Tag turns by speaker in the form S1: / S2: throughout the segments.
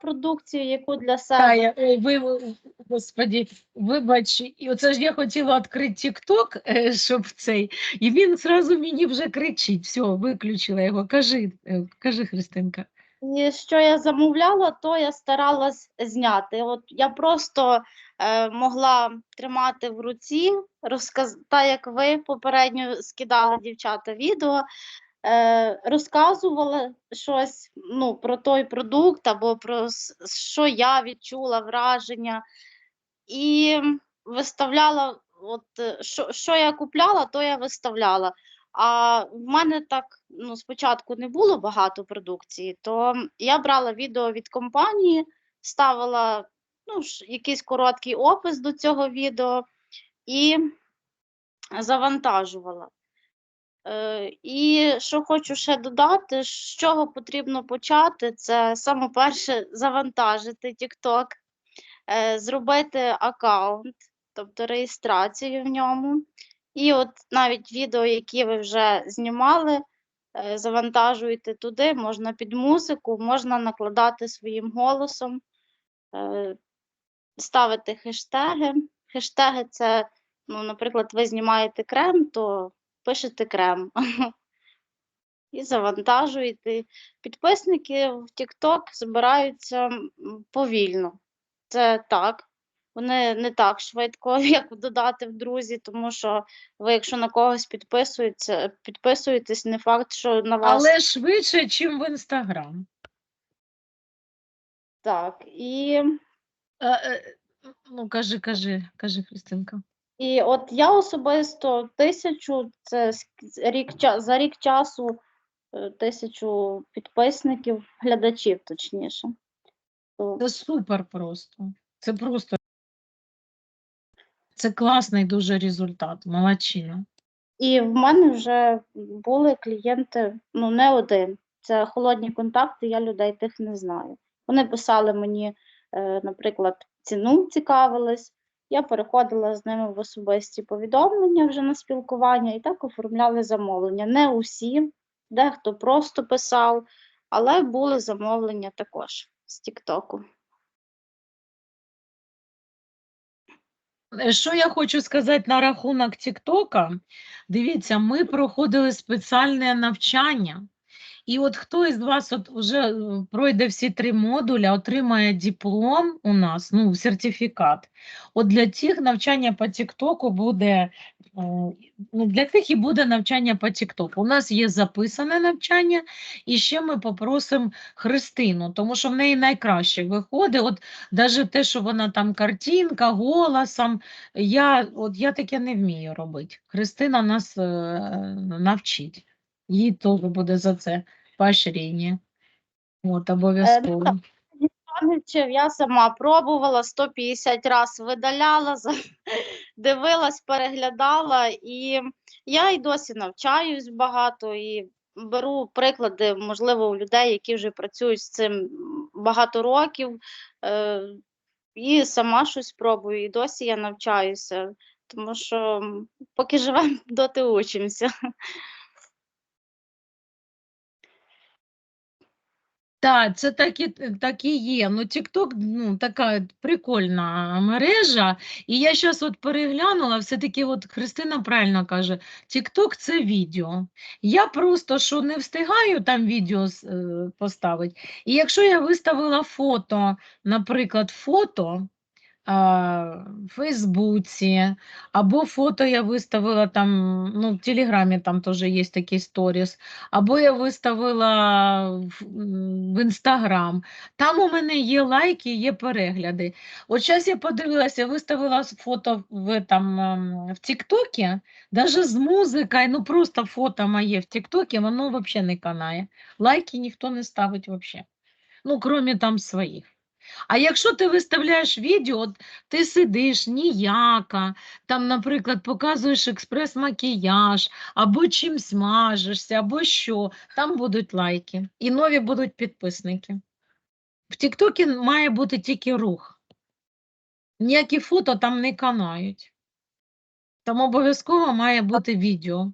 S1: продукцію, яку для
S2: Та,
S1: себе.
S2: я, ой, ви, ви- господі, вибач, і оце ж я хотіла відкрити TikTok, е, щоб цей, і він зразу мені вже кричить, все, виключила його. Кажи, е, кажи, Христинка.
S1: І що я замовляла, то я старалась зняти. От я просто е, могла тримати в руці, розказ... так як ви попередньо скидали дівчата відео, е, розказувала щось ну, про той продукт або про що я відчула, враження, і виставляла, от, е, що, що я купляла, то я виставляла. А в мене так ну, спочатку не було багато продукції, то я брала відео від компанії, ставила ну, якийсь короткий опис до цього відео і завантажувала. Е, і що хочу ще додати, з чого потрібно почати, це саме перше завантажити TikTok, е, зробити аккаунт, тобто реєстрацію в ньому. І от навіть відео, які ви вже знімали, е, завантажуєте туди, можна під музику, можна накладати своїм голосом, ставити хештеги. Хештеги це, ну, наприклад, ви знімаєте крем, то пишете крем. І завантажуєте. Підписники в TikTok збираються повільно. Це так. Вони не так швидко, як додати в друзі, тому що ви, якщо на когось підписуєтеся, підписуєтесь, не факт, що на вас
S2: Але швидше, ніж в Інстаграм.
S1: так. І,
S2: Е, е, Ну, кажи, кажи, кажи, Христинка.
S1: І от я особисто тисячу, це рік, за рік часу е, тисячу підписників, глядачів, точніше.
S2: Це супер просто. Це просто. Це класний дуже результат. Молодчина.
S1: І в мене вже були клієнти, ну не один. Це холодні контакти, я людей тих не знаю. Вони писали мені, е, наприклад, ціну цікавились. Я переходила з ними в особисті повідомлення вже на спілкування і так оформляли замовлення. Не усі, дехто просто писав, але були замовлення також з Тіктоку.
S2: Що я хочу сказати на рахунок Тіктока? Дивіться, ми проходили спеціальне навчання. І от хто із вас от вже е, пройде всі три модуля, отримає диплом у нас, ну, сертифікат. От для тих навчання по Тіктоку буде, е, ну, для тих і буде навчання по Тіктоку. У нас є записане навчання, і ще ми попросимо Христину, тому що в неї найкраще виходить. От навіть те, що вона там картинка, голосом, я, от я таке не вмію робити. Христина нас е, навчить. Їй теж буде за це поощрення. От, обов'язково.
S1: Ніхто не я сама пробувала 150 разів видаляла, дивилась, переглядала, і я й досі навчаюсь багато і беру приклади, можливо, у людей, які вже працюють з цим багато років, е, і сама щось пробую, і досі я навчаюся, тому що поки живемо, доти учимося.
S2: Так, це так і, так і є. Ну, TikTok ну, така прикольна мережа. І я зараз от переглянула, все-таки от Христина правильно каже, TikTok – це відео. Я просто що не встигаю там відео е, поставити. І якщо я виставила фото, наприклад, фото в Фейсбуці, або фото я виставила там, ну, в Телеграмі там теж є такі сторіс, або я виставила в, в Інстаграм. Там у мене є лайки, є перегляди. От зараз я подивилася, виставила фото в, там, в Тіктокі, навіть з музикою, ну просто фото моє в Тіктокі, воно взагалі не канає. Лайки ніхто не ставить взагалі. Ну, крім там своїх. А якщо ти виставляєш відео, от ти сидиш ніяка, там, наприклад, показуєш експрес-макіяж, або чим смажешся, або що, там будуть лайки і нові будуть підписники. В Тіктокі має бути тільки рух. Ніякі фото там не канають. Там обов'язково має бути відео.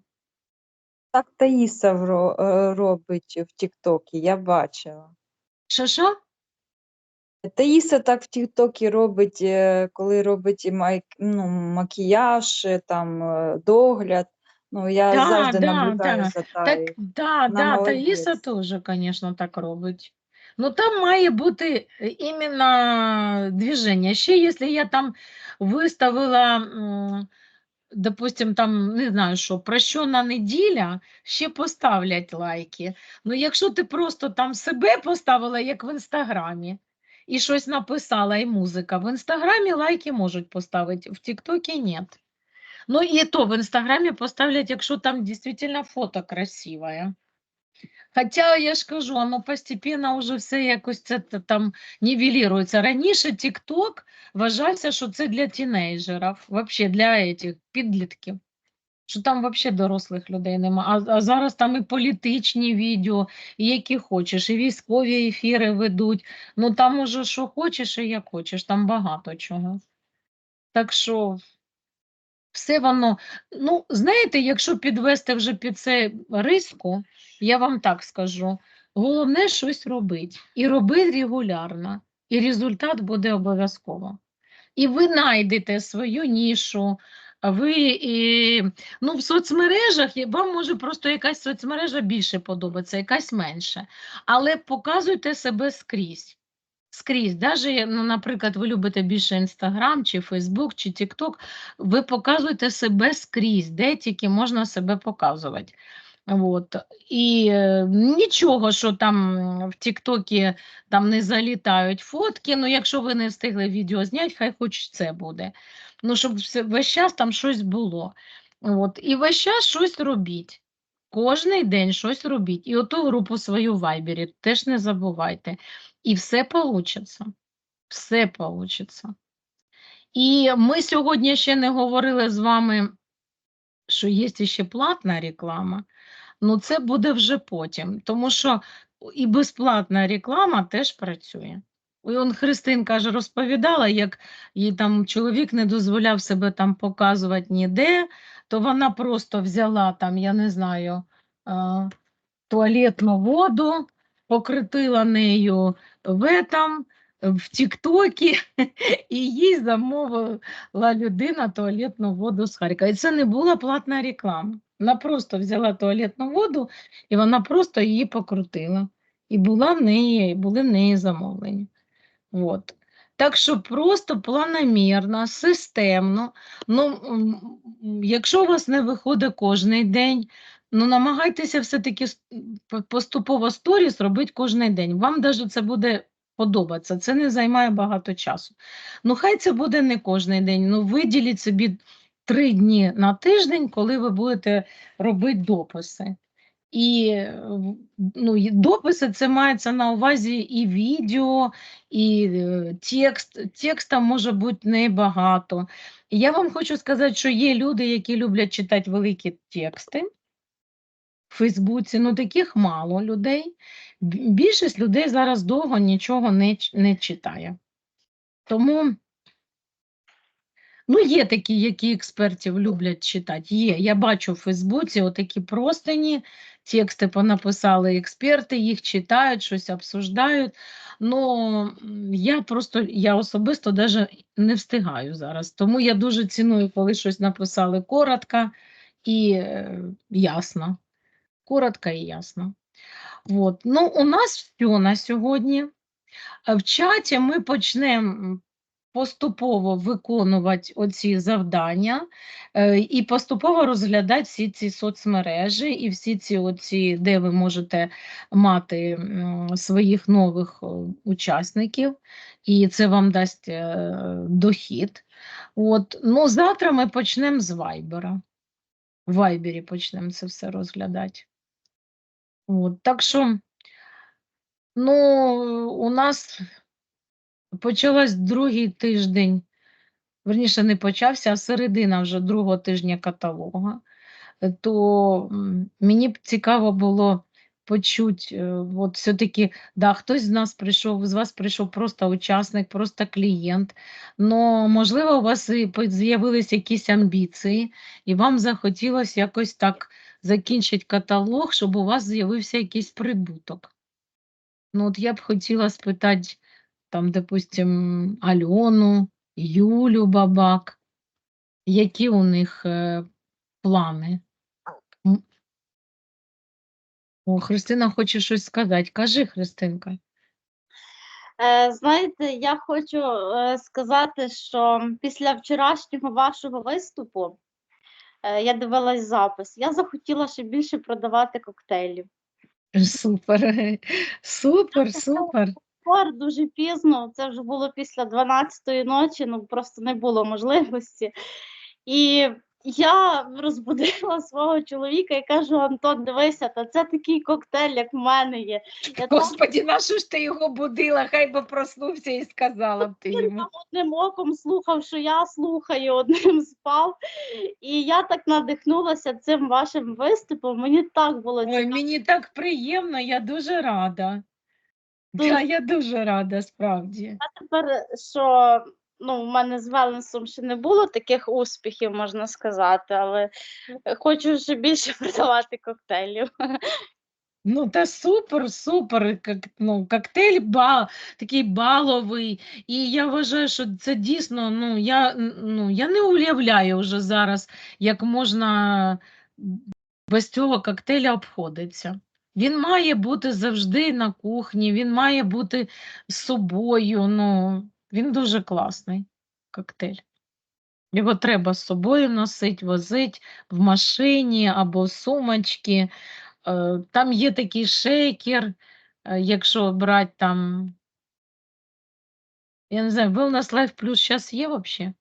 S3: Так Таїса е, робить в Тіктокі, я бачила.
S2: Що що?
S3: Таїса так в Тіктокі робить, е, коли робить і май, ну, макіяж, е, там е, догляд. Ну, я
S2: Да,
S3: завжди
S2: да,
S3: наблюдаю
S2: да.
S3: за
S2: Так,
S3: Таєю.
S2: да,
S3: Вона
S2: да, Таїса
S3: молодець.
S2: теж, звісно, так робить. Ну, там має бути е, іменно движення. Ще якщо я там виставила, м, допустим, там, не знаю, що, прощена неділя, ще поставлять лайки. Ну, якщо ти просто там себе поставила, як в Інстаграмі, і щось написала, і музика, в Інстаграмі лайки можуть поставити, в Тіктокі ні. Ну и то в Инстаграме поставлять, якщо там действительно фото красивое. Хоча я ж кажу, воно постепенно вже все якось це там нівелірується. Раніше TikTok вважався, що це для тінейджерів, вообще для этих підлітків. Що там взагалі дорослих людей нема. А, а зараз там і політичні відео, і які хочеш, і військові ефіри ведуть. Ну там уже що хочеш і як хочеш, там багато чого. Так що все воно, ну, знаєте, якщо підвести вже під це риску, я вам так скажу, головне щось робити. І робити регулярно, і результат буде обов'язково. І ви знайдете свою нішу, ви і, ну, в соцмережах вам може просто якась соцмережа більше подобається, якась менше. Але показуйте себе скрізь. Скрізь, даже, ну, наприклад, ви любите більше Інстаграм, чи Фейсбук, чи Тікток, ви показуєте себе скрізь, де тільки можна себе показувати. От. І е, нічого, що там в Тіктокі там не залітають фотки, ну якщо ви не встигли відео зняти, хай хоч це буде. Ну, щоб все- весь час там щось було. От. І весь час щось робіть. Кожний день щось робіть. І оту групу свою в Вайбері теж не забувайте. І все получиться. Все получиться. І ми сьогодні ще не говорили з вами, що є ще платна реклама. Ну, це буде вже потім, тому що і безплатна реклама теж працює. І он Христинка ж розповідала, як їй там чоловік не дозволяв себе там показувати ніде, то вона просто взяла там, я не знаю, туалетну воду, покритила нею в этом, в Тіктокі, і їй замовила людина туалетну воду з Харкова. І це не була платна реклама. Вона просто взяла туалетну воду і вона просто її покрутила. І була в неї, були в неї замовлення. От. Так що просто планомірно, системно. Ну, якщо у вас не виходить кожен день, ну намагайтеся все-таки поступово сторіс робити кожен день. Вам навіть це буде подобатися, це не займає багато часу. Ну, хай це буде не кожен день. Ну, виділіть собі три дні на тиждень, коли ви будете робити дописи. І ну, дописи це мається на увазі і відео, і е, текст. Текста може бути небагато. Я вам хочу сказати, що є люди, які люблять читати великі тексти в Фейсбуці, ну таких мало людей. Більшість людей зараз довго нічого не, не читає. Тому Ну, є такі, які експертів люблять читати. Є. Я бачу в Фейсбуці отакі простині, тексти понаписали експерти, їх читають, щось обсуждають. Ну, я просто, я особисто навіть не встигаю зараз. Тому я дуже ціную, коли щось написали коротко і е, ясно. Коротко і ясно. От. Ну, у нас все на сьогодні. Е, В чаті ми почнемо поступово виконувати оці завдання е, і поступово розглядати всі ці соцмережі і всі ці оці, де ви можете мати своїх нових учасників, і це вам дасть е, дохід. От. Ну, завтра ми почнемо з Вайбера. В Вайбері почнемо це все розглядати. От. Так що, ну, у нас почалась другий тиждень, верніше не почався, а середина вже другого тижня каталога, то мені б цікаво було почути, е, от все-таки, да, хтось з нас прийшов, з вас прийшов просто учасник, просто клієнт, но можливо у вас і з'явились якісь амбіції, і вам захотілося якось так закінчити каталог, щоб у вас з'явився якийсь прибуток. Ну, от я б хотіла спитати там, допустим, Альону, Юлю Бабак. Які у них е, плани? О, Христина хоче щось сказати. Кажи, Христинка.
S1: Е, Знаєте, я хочу е, сказати, що після вчорашнього вашого виступу я дивилась запис. Я захотіла ще більше продавати коктейлів.
S2: Супер, супер, супер.
S1: Пор дуже пізно, це вже було після 12-ї ночі, ну просто не було можливості. І я розбудила свого чоловіка і кажу: Антон, дивися, та це такий коктейль, як в мене є. Я там
S2: Господі, на що ж ти його будила? Хай би проснувся і сказала б ти йому.
S1: одним оком слухав, що я слухаю, одним спав. І я так надихнулася цим вашим виступом. Мені так було
S2: Ой,
S1: цікаво.
S2: мені так приємно, я дуже рада. Да, я дуже рада, справді.
S1: А тепер, що ну, в мене з велнесом ще не було таких успіхів, можна сказати, але хочу ще більше продавати коктейлів.
S2: Ну, та супер, супер. Как, ну, коктейль ба, такий баловий. І я вважаю, що це дійсно, ну, я, ну, я не уявляю вже зараз, як можна без цього коктейля обходитися. Він має бути завжди на кухні, він має бути з собою. Ну, він дуже класний коктейль. Його треба з собою носити, возити в машині або в сумочці. Е, Там є такий шейкер, е, якщо брати там. Я не знаю, Wellness Life Plus зараз є взагалі?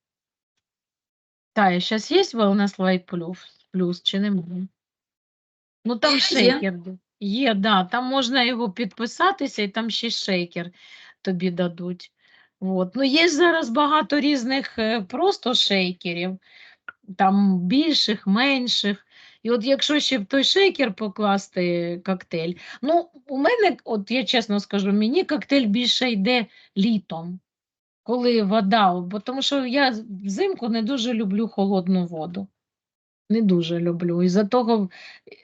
S2: Тая, зараз є Wellness Life Plus, Plus чи немає? Ну там
S3: Є.
S2: шейкер. Є, да, там можна його підписатися, і там ще шейкер тобі дадуть. От. Ну, є зараз багато різних е, просто шейкерів, там більших, менших. І от якщо ще в той шейкер покласти коктейль, ну, у мене, от я чесно скажу, мені коктейль більше йде літом, коли вода, бо тому що я взимку не дуже люблю холодну воду. Не дуже люблю. І за того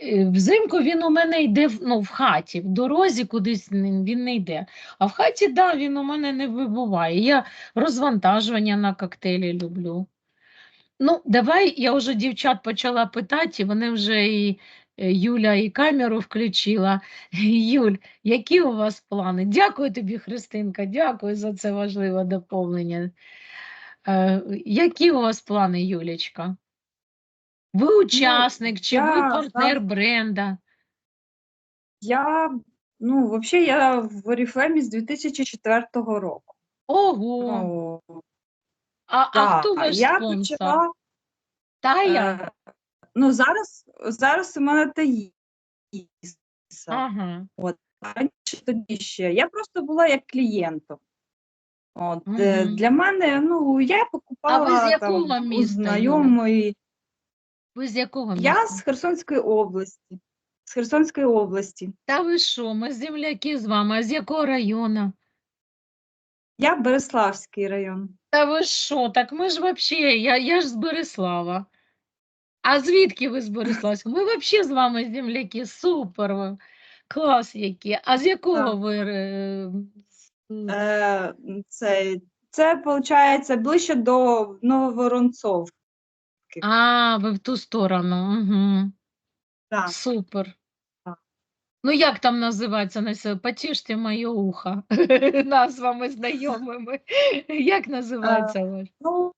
S2: е, взимку він у мене йде ну, в хаті, в дорозі кудись він не йде. А в хаті, да, він у мене не вибуває. Я розвантажування на коктейлі люблю. Ну, давай я вже дівчат почала питати, вони вже і е, Юля і камеру включила. Юль, які у вас плани? Дякую тобі, Христинка, дякую за це важливе доповнення. Е, які у вас плани, Юлечка? Ви учасник чи ви партнер бренда?
S3: Я, ну, взагалі, я в Oriflame з 2004 року.
S2: Ого!
S3: Ну,
S2: А, а хто ваш
S3: я
S2: спонсор?
S3: почала,
S2: Тая?
S3: е, ну, зараз, зараз у мене Таїса.
S2: Ага.
S3: раніше тоді ще. Я просто була як клієнтом. От,
S2: Мгм.
S3: Для мене, ну, я покупала
S2: якого
S3: там,
S2: міста, Юля?
S3: знайомої.
S2: Ви з якого
S3: Я
S2: міста?
S3: з Херсонської області. З Херсонської області.
S2: Та ви що, ми земляки з вами, а з якого району?
S3: Я Береславський район.
S2: Та ви що, так ми ж взагалі, я, я ж з Береслава. А звідки ви з Береславська? Ми взагалі з вами земляки, супер, ви. клас які. А з якого
S3: Так.
S2: ви? е, з-
S3: Е, це, це, виходить, ближче до Нововоронцов.
S2: А, ви в ту сторону. Угу.
S3: Так.
S2: Супер.
S3: Так.
S2: Ну, як там називається? Потіште моє ухо назвами знайомими. Як називається ваш?
S3: Ну,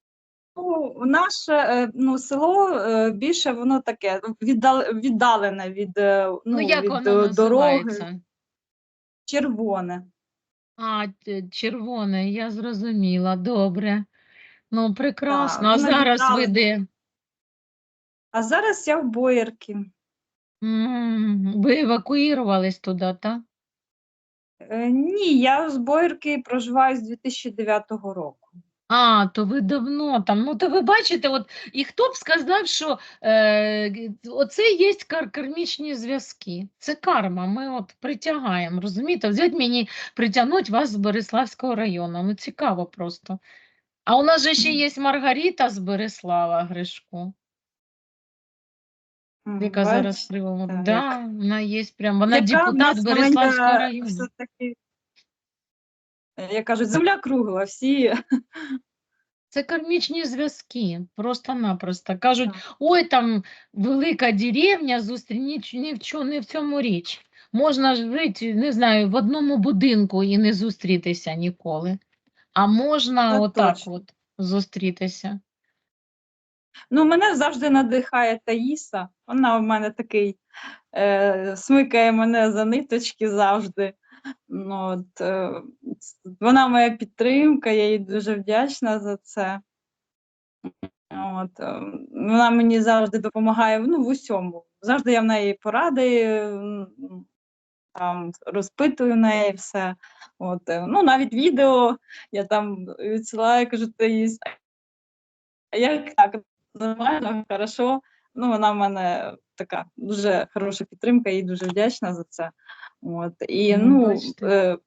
S3: ну, наше е, ну, село е, більше воно таке віддал, віддалене від, е, ну,
S2: Ну, як
S3: від
S2: воно
S3: е, дороги,
S2: називається?
S3: червоне.
S2: А, червоне, я зрозуміла, добре. Ну, прекрасно. А зараз ви де?
S3: А зараз я в Боярки.
S2: М, Ви евакуювались туди, так?
S3: Е, ні, я з Боярки проживаю з 2009 року.
S2: А, то ви давно там. Ну, то ви бачите, от, і хто б сказав, що е, оце є кар кармічні зв'язки. Це карма. Ми от притягаємо, розумієте? Взять мені притягнуть вас з Береславського району. Ну, цікаво просто. А у нас же ще є Маргарита з Береслава Гришко, яка
S3: бач,
S2: зараз в
S3: так.
S2: Да, вона є прям, вона
S3: яка в
S2: депутат
S3: нас маленька
S2: району.
S3: все-таки як кажуть, земля кругла, всі
S2: Це кармічні зв'язки, просто-напросто. Кажуть, ой, там велика деревня, зустріч ні в чому, не в цьому річ. Можна жити, не знаю, в одному будинку і не зустрітися ніколи. А можна
S3: Так
S2: отак
S3: точно.
S2: от зустрітися.
S3: Ну, мене завжди надихає Таїса. Вона в мене такий е, смикає мене за ниточки завжди. Ну, от, е, вона моя підтримка, я їй дуже вдячна за це. От, е, вона мені завжди допомагає ну, в усьому. Завжди я в неї поради, там, розпитую неї все. От, е, ну, навіть відео я там відсилаю, кажу, Таїс, як так? Нормально, хорошо. Ну, вона в мене така дуже хороша підтримка, їй дуже вдячна за це. От. І
S2: Ну,
S3: ну, е,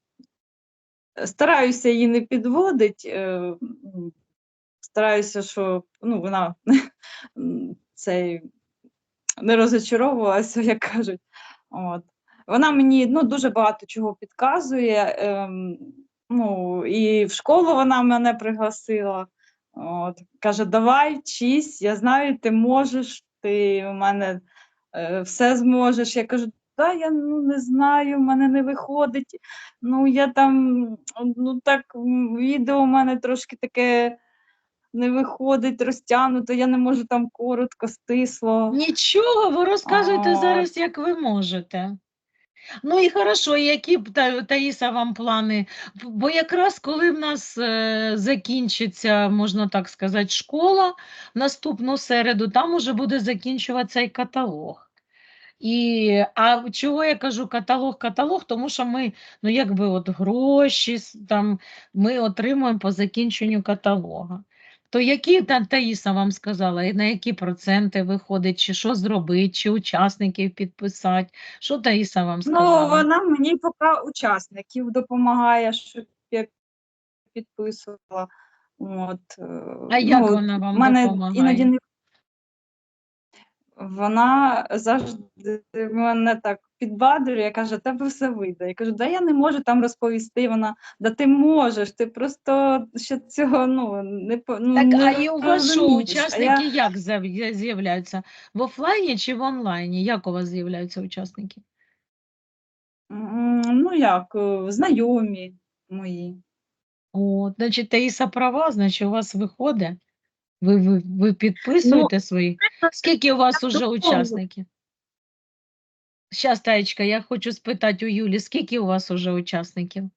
S3: стараюся її не підводити. Е, стараюся, щоб ну, вона цей, не розочаровувалася, як кажуть. От. Вона мені ну, дуже багато чого підказує. Ем, ну, і в школу вона мене пригласила. От, каже, давай, вчись, я знаю, ти можеш, ти в мене е, все зможеш. Я кажу, да, я ну, не знаю, в мене не виходить. Ну, я там, ну так, відео у мене трошки таке не виходить, розтягнуто, я не можу там коротко, стисло.
S2: Нічого, ви розказуєте
S3: От.
S2: зараз, як ви можете. Ну і хорошо, які б Та- Таїса вам плани? Бо якраз коли в нас е, закінчиться, можна так сказати, школа наступну середу, там уже буде закінчуватися і каталог. І, а чого я кажу каталог, каталог? Тому що ми, ну якби от гроші там ми отримуємо по закінченню каталога. То які та Таїса вам сказала, і на які проценти виходить, чи що зробити, чи учасників підписати? Що Таїса вам сказала?
S3: Ну, вона мені поки учасників допомагає, щоб я підписувала. От, е,
S2: А як
S3: ну,
S2: вона вам
S3: мене
S2: допомагає?
S3: іноді не... Вона завжди мене так підбадрює, каже, тебе все вийде. Я кажу, да я не можу там розповісти. Вона, да ти можеш, ти просто ще цього ну, не, ну,
S2: Так,
S3: не
S2: а і у вас
S3: розумієш. Я-
S2: учасники як з'являються? В офлайні чи в онлайні? Як у вас з'являються учасники?
S3: Ну як, е, знайомі мої.
S2: О, значить, Таїса права, значить, у вас виходить. Ви, ви, ви підписуєте свої. Скільки у вас уже учасників? Щас, Таєчка, я хочу спитати у Юлі, скільки у вас уже учасників?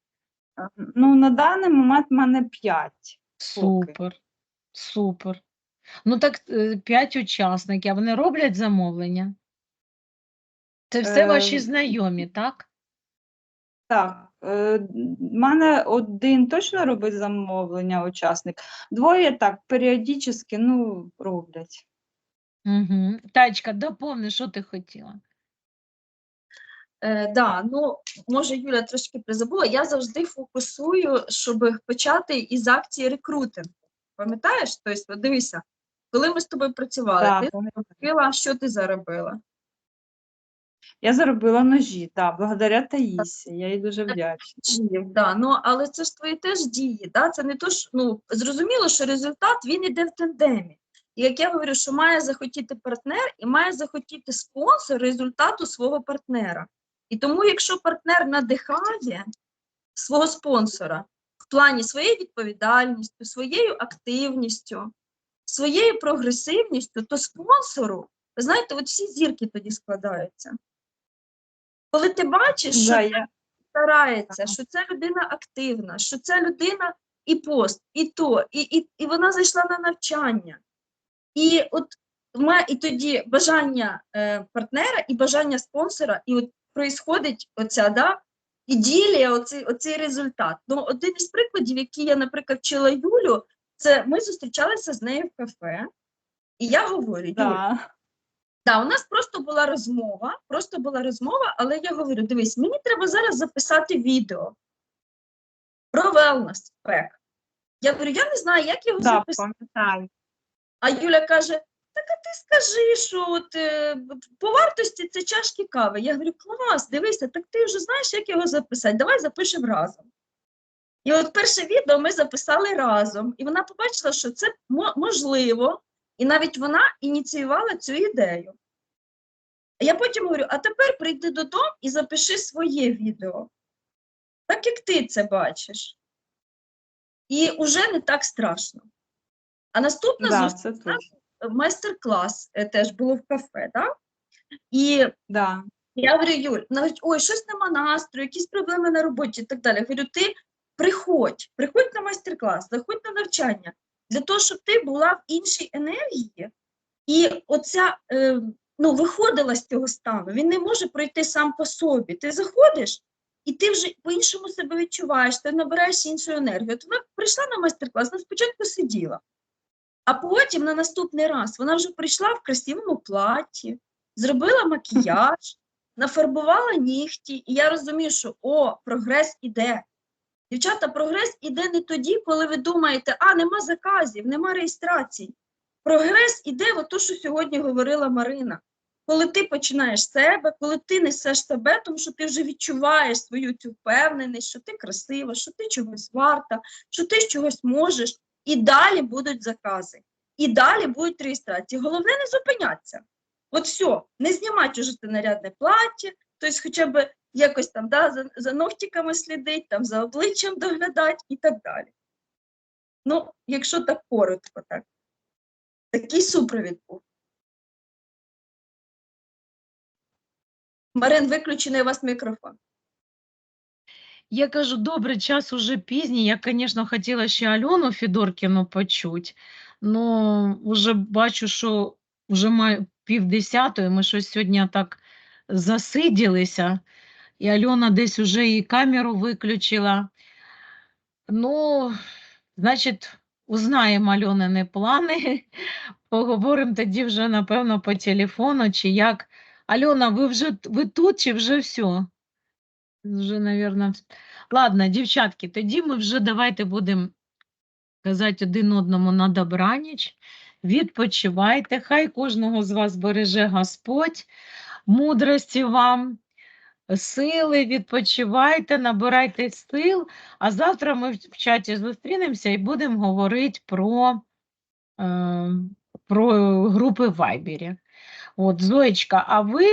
S3: Ну, на даний момент в мене п'ять. Поки.
S2: Супер, супер. Ну так е, п'ять учасників, а вони роблять замовлення? Це все ваші
S3: Е,
S2: знайомі, так?
S3: Так, е, в мене один точно робить замовлення, учасник. Двоє так, періодично, ну, роблять.
S2: Угу. Таєчка, доповни, що ти хотіла?
S4: Е, да, ну може Юля трошки призабула. Я завжди фокусую, щоб почати із акції рекрутингу. Пам'ятаєш? Тобто, дивися, коли ми з тобою працювали,
S3: Так,
S4: ти заробила, що ти заробила?
S3: Я заробила ножі, так, благодаря Таїсі, я їй дуже вдячна.
S4: Да. Ну, але це ж твої теж дії. Да? Це не то, що ну, зрозуміло, що результат він іде в тандемі. І як я говорю, що має захотіти партнер і має захотіти спонсор результату свого партнера. І тому, якщо партнер надихає свого спонсора в плані своєї відповідальністю, своєю активністю, своєю прогресивністю, то спонсору, ви знаєте, от всі зірки тоді складаються. Коли ти бачиш, що це
S3: я,
S4: старається, що ця людина активна, що ця людина і пост, і то, і, і, і вона зайшла на навчання. І от і тоді бажання е, партнера і бажання спонсора, і от проїсходить оця да, іділія, оцей, оцей результат. Ну, один із прикладів, який я, наприклад, вчила Юлю, це ми зустрічалися з нею в кафе, і я говорю, Юль,
S3: да.
S4: Да, у нас просто була розмова, просто була розмова, але я говорю: дивись, мені треба зараз записати відео про wellness pack. Я говорю, я не знаю, як його
S3: Да,
S4: записати.
S3: пам'ятаю.
S4: А Юля каже: так а ти скажи, що от, е, по вартості це чашки кави. Я говорю, клас, дивися, так ти вже знаєш, як його записати. Давай запишемо разом. І от перше відео ми записали разом, і вона побачила, що це можливо, і навіть вона ініціювала цю ідею. Я потім говорю: а тепер прийди додому і запиши своє відео, так як ти це бачиш. І вже не так страшно. А наступна
S3: Да,
S4: зустріч. Майстер-клас е, теж було в кафе, так? І
S3: Да.
S4: я говорю, Юль, навіть ой, щось нема настрою, якісь проблеми на роботі і так далі. Я говорю, ти приходь, приходь на майстер-клас, заходь на навчання для того, щоб ти була в іншій енергії, і оця е, ну, виходила з цього стану. Він не може пройти сам по собі. Ти заходиш, і ти вже по-іншому себе відчуваєш, ти набираєш іншу енергію. От вона прийшла на майстер-клас, вона спочатку сиділа, а потім на наступний раз вона вже прийшла в красивому платі, зробила макіяж, нафарбувала нігті, і я розумію, що о, прогрес іде. Дівчата, прогрес іде не тоді, коли ви думаєте, а нема заказів, нема реєстрацій. Прогрес іде в те, що сьогодні говорила Марина. Коли ти починаєш себе, коли ти несеш себе, тому що ти вже відчуваєш свою цю впевненість, що ти красива, що ти чогось варта, що ти чогось можеш, і далі будуть закази, і далі будуть реєстрації. Головне не зупинятися. От все, не знімати уже те нарядне плаття, тобто хоча б якось там да, за, за ногтиками слідить, там за обличчям доглядати і так далі. Ну, якщо так коротко, так. Такий супровід був. Марин, виключений у вас мікрофон.
S2: Я кажу, добре, час уже пізній. Я, звісно, хотіла ще Альону Федоркіну почути, але вже бачу, що вже маю півдесятої, ми щось сьогодні так засиділися, і Альона десь уже і камеру виключила. Ну, значить, узнаємо Альонини плани, поговоримо тоді вже, напевно, по телефону, чи як. Альона, ви вже ви тут, чи вже все? Вже, наверное, Ладно, дівчатки, тоді ми вже давайте будемо казати один одному на добраніч. Відпочивайте, хай кожного з вас береже Господь, мудрості вам, сили, відпочивайте, набирайте сил. А завтра ми в чаті зустрінемося і будемо говорити про, е, про групи в Вайбері. От, Зоєчка, а ви